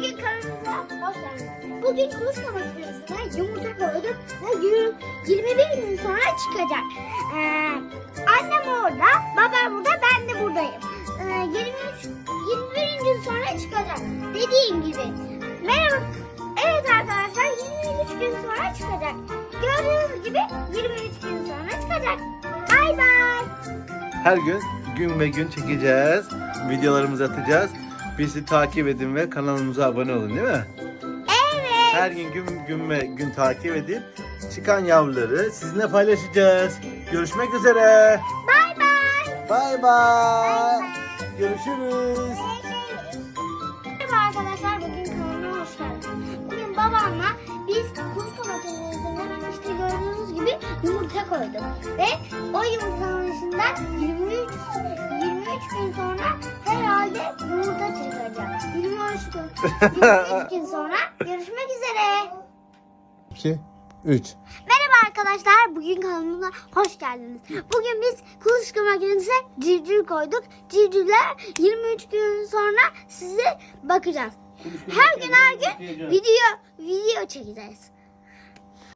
Bugün kanalımıza hoş geldiniz. Bugün kuluçka makinesine yumurta koyduk ve yü- 21 gün sonra çıkacak. Ee, annem orada, babam burada, ben de buradayım. Ee, 23, 21 gün sonra çıkacak. Dediğim gibi. Merhaba. Evet arkadaşlar 23 gün sonra çıkacak. Gördüğünüz gibi 23 gün sonra çıkacak. Bay bay. Her gün gün ve gün çekeceğiz. Videolarımızı atacağız. Bizi takip edin ve kanalımıza abone olun değil mi? Evet. Her gün gün, gün ve gün takip edip çıkan yavruları sizinle paylaşacağız. Görüşmek üzere. Bay bay. Bay bay. Görüşürüz. Merhaba arkadaşlar bugün kanalıma hoş geldiniz. Bugün babamla biz kuluçka makinesine işte gördüğünüz gibi yumurta koyduk. Ve o yumurtanın içinden gün, 23 gün sonra görüşmek üzere. 2 3 Merhaba arkadaşlar bugün kanalımıza hoş geldiniz. Bugün biz kuluçka makinesine civciv koyduk. Civcivler 23 gün sonra size bakacağız. Her gün her gün video video çekeceğiz.